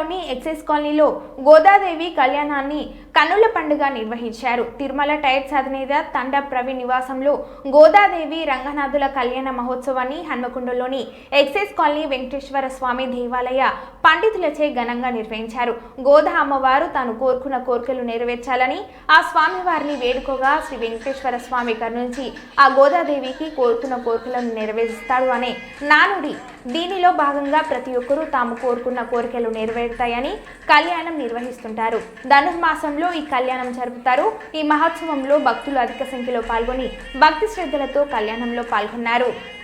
నగరంలోని ఎక్సైజ్ కాలనీలో గోదాదేవి కళ్యాణాన్ని కన్నుల పండుగ నిర్వహించారు. తిరుమల టైర్స్ అధినేత తండ ప్రవి నివాసంలో గోదాదేవి రంగనాథుల కళ్యాణ మహోత్సవాన్ని హన్మకొండలోని ఎక్సైజ్ కాలనీ వెంకటేశ్వర స్వామి దేవాలయ పండితులచే ఘనంగా నిర్వహించారు. గోదా అమ్మవారు తాను కోరుకున్న కోరికలు నెరవేర్చాలని ఆ స్వామివారిని వేడుకోగా శ్రీ వెంకటేశ్వర స్వామి కరుణించి ఆ గోదాదేవికి కోరుకున్న కోరికలను నెరవేరుస్తాడు అనే నానుడి. దీనిలో భాగంగా ప్రతి ఒక్కరూ తాము కోరుకున్న కోరికలు నెరవేరుతాయని కళ్యాణం నిర్వహిస్తుంటారు. ధనుర్మాసంలో ఈ కళ్యాణం జరుపుతారు. ఈ మహోత్సవంలో భక్తులు అధిక సంఖ్యలో పాల్గొని భక్తి శ్రద్ధలతో కళ్యాణంలో పాల్గొన్నారు.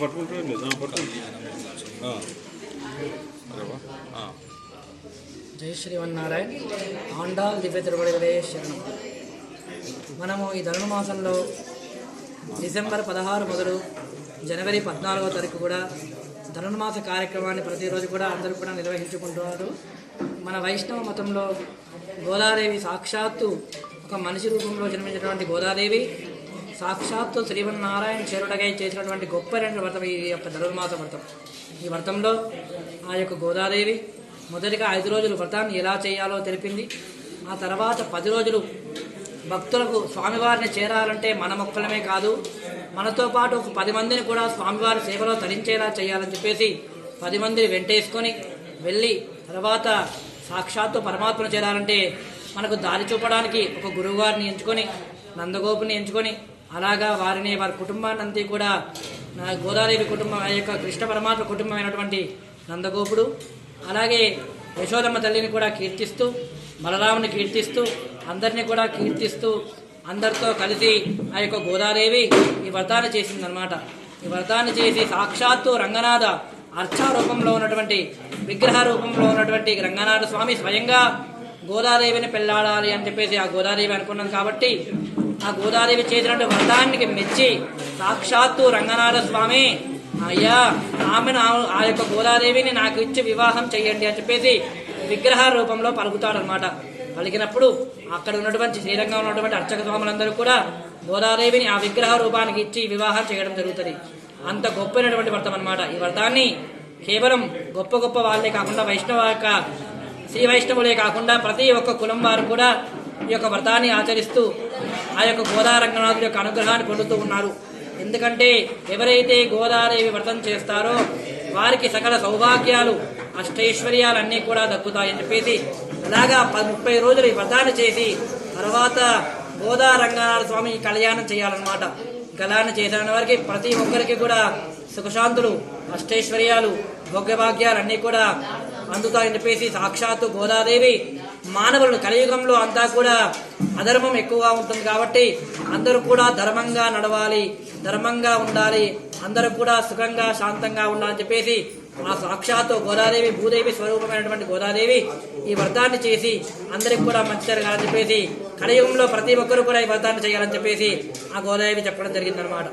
పట్టుకుంటారండి పట్టుకుంటారు జై శ్రీమన్నారాయణ. ఆండాల్ దివ్య తిరుమలవే శరణం. మనము ఈ ధనుడు మాసంలో డిసెంబర్ పదహారు మొదలు జనవరి పద్నాలుగో తారీఖు కూడా ధనుర్మాస కార్యక్రమాన్ని ప్రతిరోజు కూడా అందరూ కూడా నిర్వహించుకుంటున్నారు. మన వైష్ణవ మతంలో గోదాదేవి సాక్షాత్తు ఒక మనిషి రూపంలో జన్మించినటువంటి గోదాదేవి సాక్షాత్తు శ్రీమన్నారాయణ చేరుడగై చేసినటువంటి గొప్ప రెండు వ్రతం ఈ యొక్క ధనుర్మాస వ్రతం. ఈ వ్రతంలో ఆ యొక్క గోదాదేవి మొదటిగా ఐదు రోజులు వ్రతాన్ని ఎలా చేయాలో తెలిపింది. ఆ తర్వాత పది రోజులు భక్తులకు స్వామివారిని చేరాలంటే మన మొక్కలమే కాదు మనతో పాటు ఒక పది మందిని కూడా స్వామివారి సేవలో తరించేలా చేయాలని చెప్పేసి పది మందిని వెంటేసుకొని వెళ్ళి తర్వాత సాక్షాత్తు పరమాత్మను చేరాలంటే మనకు దారి చూపడానికి ఒక గురువుగారిని ఎంచుకొని నందగోపుని ఎంచుకొని అలాగా వారిని వారి కుటుంబాన్ని అంతా కూడా నా గోదాదేవి కుటుంబం ఆ యొక్క కృష్ణ పరమాత్మ కుటుంబం అయినటువంటి నందగోపుడు అలాగే యశోదమ్మ తల్లిని కూడా కీర్తిస్తూ బలరాముని కీర్తిస్తూ అందరినీ కూడా కీర్తిస్తూ అందరితో కలిసి ఆ యొక్క గోదాదేవి ఈ వ్రతాన్ని చేసిందనమాట ఈ వ్రతాన్ని చేసి సాక్షాత్తు రంగనాథ అర్చారూపంలో ఉన్నటువంటి విగ్రహ రూపంలో ఉన్నటువంటి రంగనాథ స్వామి స్వయంగా గోదాదేవిని పెళ్ళాడాలి అని చెప్పేసి ఆ గోదాదేవి అనుకున్నాం కాబట్టి ఆ గోదాదేవి చేసినటువంటి వ్రతానికి మెచ్చి సాక్షాత్తు రంగనాథ స్వామి అయ్యా ఆమెను ఆ- ఆ యొక్క గోదాదేవిని నాకు ఇచ్చి వివాహం చేయండి అని చెప్పేసి విగ్రహ రూపంలో పలుకుతాడనమాట పలికినప్పుడు అక్కడ ఉన్నటువంటి శ్రీరంగంలో ఉన్నటువంటి అర్చక స్వాములందరూ కూడా గోదాదేవిని ఆ విగ్రహ రూపానికి ఇచ్చి వివాహం చేయడం జరుగుతుంది. అంత గొప్పైనటువంటి వ్రతం అనమాట ఈ వ్రతాన్ని కేవలం గొప్ప గొప్ప వాళ్ళే కాకుండా వైష్ణవ యొక్క శ్రీ వైష్ణవులే కాకుండా ప్రతి ఒక్క కులం వారు కూడా ఈ యొక్క వ్రతాన్ని ఆచరిస్తూ ఆ యొక్క గోదారంగనాథుడి యొక్క అనుగ్రహాన్ని పొందుతూ ఉన్నారు. ఎందుకంటే ఎవరైతే గోదాదేవి వ్రతం చేస్తారో వారికి సకల సౌభాగ్యాలు అష్టైశ్వర్యాలన్నీ కూడా దక్కుతాయని చెప్పేసి అలాగా ముప్పై రోజులు ఈ వ్రతాన్ని చేసి తర్వాత గోదా రంగనాథ స్వామి కళ్యాణం చేయాలన్నమాట. గలాన్ని చేసిన వారికి ప్రతి ఒక్కరికి కూడా సుఖశాంతులు అష్టైశ్వర్యాలు భోగ్యభాగ్యాలు అన్నీ కూడా అందుతాయని చెప్పేసి సాక్షాత్తు గోదాదేవి మానవులను కలియుగంలో అంతా కూడా అధర్మం ఎక్కువగా ఉంటుంది కాబట్టి అందరూ కూడా ధర్మంగా నడవాలి ధర్మంగా ఉండాలి అందరూ కూడా సుఖంగా శాంతంగా ఉండాలని చెప్పేసి ఆ సాక్షాత్తు గోదాదేవి భూదేవి స్వరూపమైనటువంటి గోదాదేవి ఈ వ్రతాన్ని చేసి అందరికి కూడా మంచి జరగాలని చెప్పేసి కలయుగంలో ప్రతి ఒక్కరు కూడా ఈ వ్రతాన్ని చేయాలని చెప్పేసి ఆ గోదాదేవి చెప్పడం జరిగిందనమాట